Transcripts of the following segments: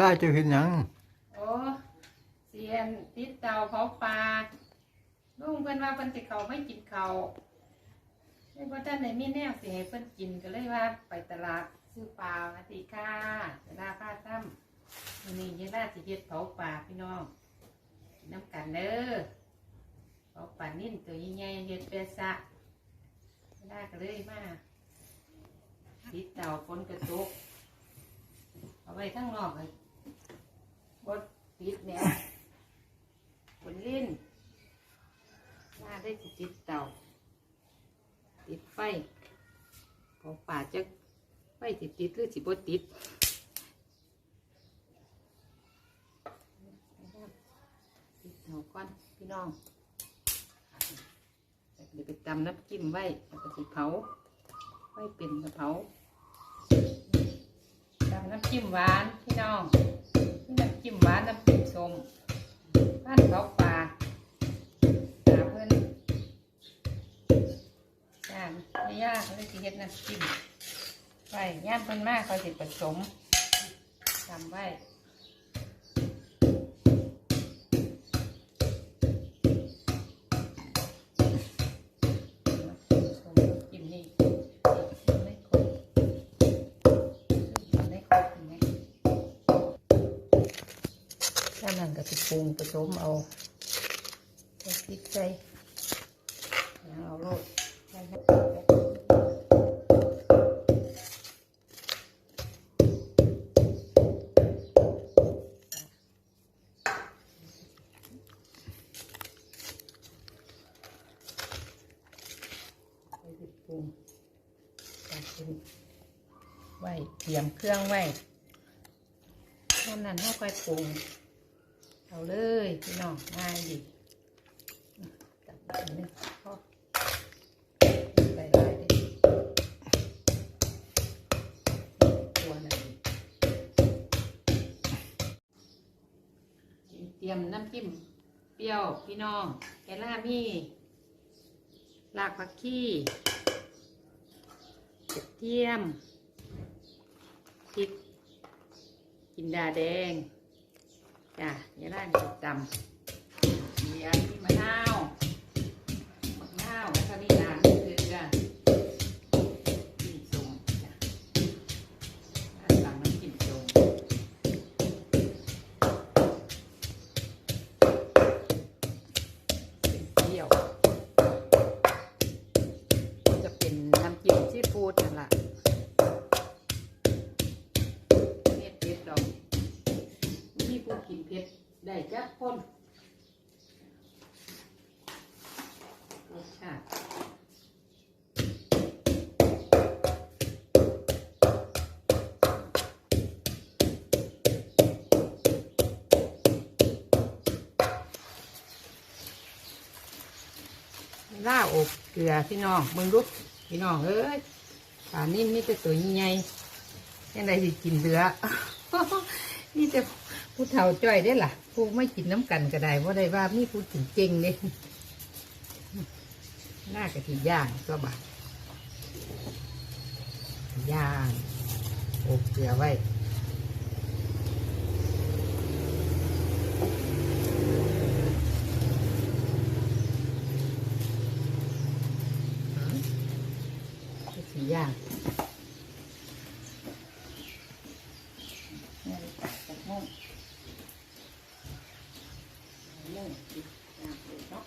ลาเจะเห็นหยังโอ้เสียนติดเตาเผาปลาลุงเพิ่นว่าเพิ่นสิเขาไม่กินเขาวไม่ว่าท่านไหนมีแนวสิให้เพิ่นกินก็เลยว่าไปตลาดซื้อปลามาติค่ะเวลาป้าตั้มวันนี้ยายล่าสิเฮ็ดเผาปลาพี่น้องกินน้ำกันเด้อเผาปลานิ่นตัวใหญ่ๆเฮ็ดเปะซะยายล่าก็เลยมาติดเตาฝนกระตุกเอาไว้ข้างนอก ดปิดเนี่ยบนลิ้นหน้าได้สิติดเตาติดไฟพอป่าจะไฟติดติดหรือสิบติดติดเตาก่อนพี่น้องเดี๋ยวไปตำน้ำจิ้มไว้แล้วก็สิเผาไฟเป็นกระเผาตำน้ำจิ้มหวานพี่น้อง น้ำจิ้มหวานน้ำจิ้มส้มบ้านเขาปลาหาเพื่อนจานไม่ยากเลยสิเฮ็ดน้ำจิ้มไปย่ามเพิ่นมากเขาสิผสมทำไว้ นั่นก็สิปรุงผสมเอาใส่พริกใส่เอาโรดใส่ปรุงไว้เตรียมเครื่องไว้เท่านั้นเขาค่อยปรุง เอาเลยพี่น้องง่ายดีจับแบบนี้พอใส่ลายดิตัวหนึ่งเตรียมน้ำจิ้มเปรี้ยวพี่น้องแกล่ามีรากผักชีกระเทียมพริกกินดาแดง จ้ะยาล่างจดจำมีอันนี้มะนาวมะนาวแล้วก็นี่นะเกลือกินส้มจ้ะตำน้ำกินส้มเป็นเปรี้ยว จะเป็นน้ำจิ้มซีฟู้ดนั่นแหละ ได้จักคนรสชาติล่าอบเกลือพี่น้องมึงลุกพี่น้องเอ้ยป่านิ่มนี่จะตัวใหญ่ยังไงสิกินเหลือนี่จะ ผู้เฒ่าจ้อยได้ล่ะ ผู้ไม่กินน้ำกันก็ได้ว่าได้ว่ามีผู้กินเจงเนี่ยน่ากะทิย่างก็บาย่างอบเกลือไว้ กะทิย่างเนี่ยตัดจากมุ้งมุ้งติดน้ำ เนาะ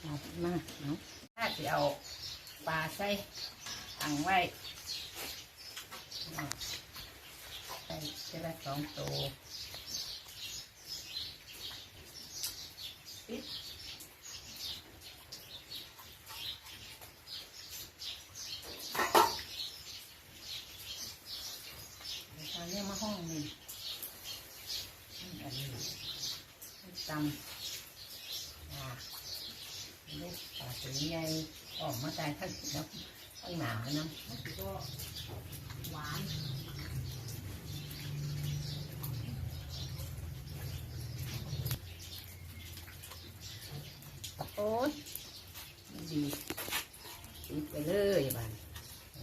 เอามาเนาะถ้าจะเอาปลาใส่ถังไว้ใส่เจละสองตัวปิดตอนนี้มาห้องนี่อันนี้ตำอ่าลูกปลาตัวใหญ่ออก มาได้ทั้งน้ำทั้งหนาวน้ำมันก็หวานโอ้ยดีติดไปเลยบ้าน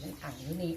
มันถังอยู่นี่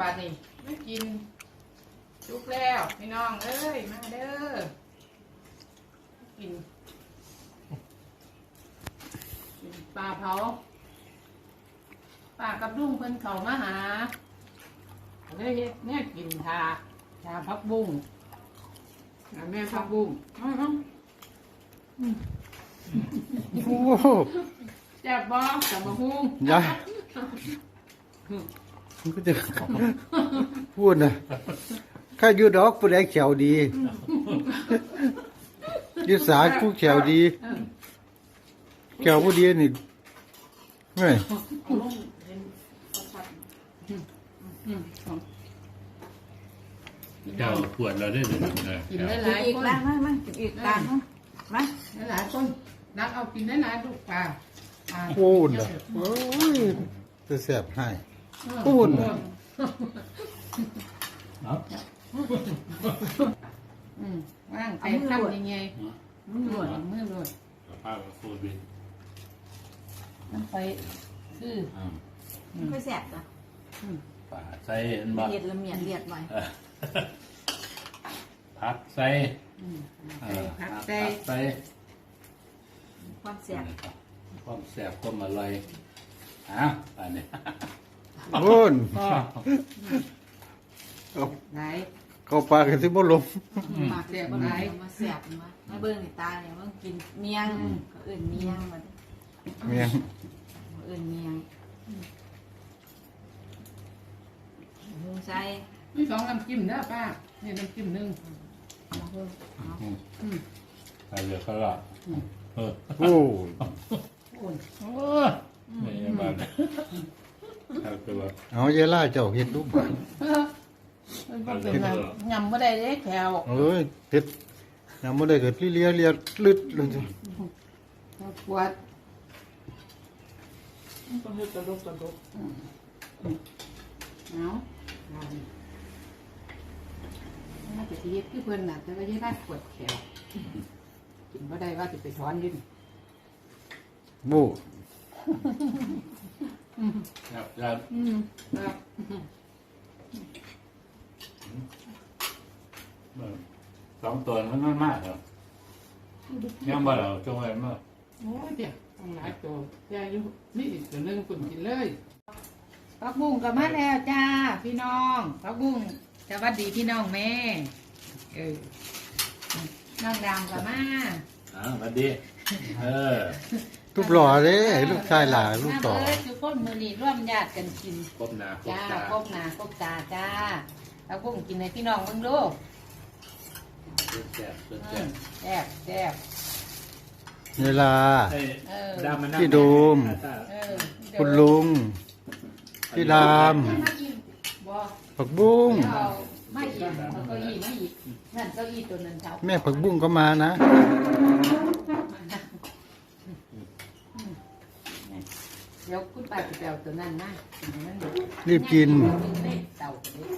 บาดนี้ไม่กินจุกแล้วพี่น้องเอ้ยมาเด้อกินกินปลาเผาปลากับลุงเพิ่นเขามาหาเลยเฮ็ดเนี่ยกินทาทาพักบุ้งทาแม่พักบุ้งอื้อหือโอ้โหแซ่บบ่จับมาหุ้ง ยาย มันก็จะพูดนะข้าอยู่ดอกผู้ใดแขวดียุสาผู้แขวดีแขวผู้ดีนี่ไม่เอาลงเห็นเอาชัดอืมอืมอืมเจ้าปวดเราได้เลยนะกินได้หกินลายอีกคนล้างมามากินอีกล้างมามาได้หลายคนนักเอากินได้หลายลูกปลาปลาพูดนะโอ้ยจะแสบให้ พูดน่ะเนาะอืมว่างไปทำยังไงมือหลวดมือหลวดสภาพโควิดมันไปคืออ่าค่อยแสบจ้ะป่าใส่เห็นบ่เลียดละเมียดเลียดไว้เออพักใส่อืมเอไปอพักพักใจใส่ความแสบความแสบความอร่อยอ้าวอันนี้ พูดก็เอาไหนเข้าปากกันสิบ่ลงหมากแสบบ่ได้มาแสบมามาเบิ่งนี่ตาเนี่ยมันกินเมียงก็เอื่นเมียงมันเมียงเอื่นเมียงหุงใส่มีสองน้ำจิ้มเด้อป้านี่น้ำจิ้มหนึ่งมาหุงเอาอืมใส่เยอะก็ละเออโอ้โอ้ยโอ้ยไม่ใช่บ้าน ถ้าเกิดว่าเอาเยล่าเจ้าเฮ็ดรูปบ่เออมันบ่เป็นไรยำบ่ได้เด้แถวเอ้ยเฮ็ดยังบ่ได้เกิดเลียเลียลึดเลยจ้ะปวดมันก็เฮ็ดกระดกกระดกอืมอืมเอาเอาน่าจะสิเฮ็ดคือเพิ่นน่ะแต่ว่ายังได้ปวดแขวกินบ่ได้ว่าสิไปถอนอยืนโบ้ ครับครับอืมครับสองตัวมันมากครับยังบ่เราจงไว้เมื่อโอ้ยเดี๋ยวต้องหลายตัวแกอยู่นี่อีกตัวหนึงคุณกินเลยพักบุ้งก็มาแล้วจ้า พี่น้องพักบุ้งสวัสดีพี่น้องแม่เออน้องดำก็มาอ่าสวัสดี เออ รูปหล่อเด้ลูกชายหล่าลูกต่อมาเบิดทุกคนมือนี้ร่วมญาติกันกิน ครบหนาครบจ้าตาครบหนาครบตาจ้าพักบุ้งกินในพี่น้องเบิ่งดูแซ่บแซ่บอืมแซ่บแซ่บ เวลา เอ้ยเออ ดามานั่งพี่โดมเออคุณลุงพี่ดามบ่ผักบุ้งเอาไม่อีกเอาเก้าอี้ไม่อีกนั่นเก้าอี้ตัวนั้นเช้าแม่ผักบุ้งก็มานะ เดี๋ยวคุณป้าจะไปเอาตัวนั้นมามันรีบกินเล่นเต่าตัวนี้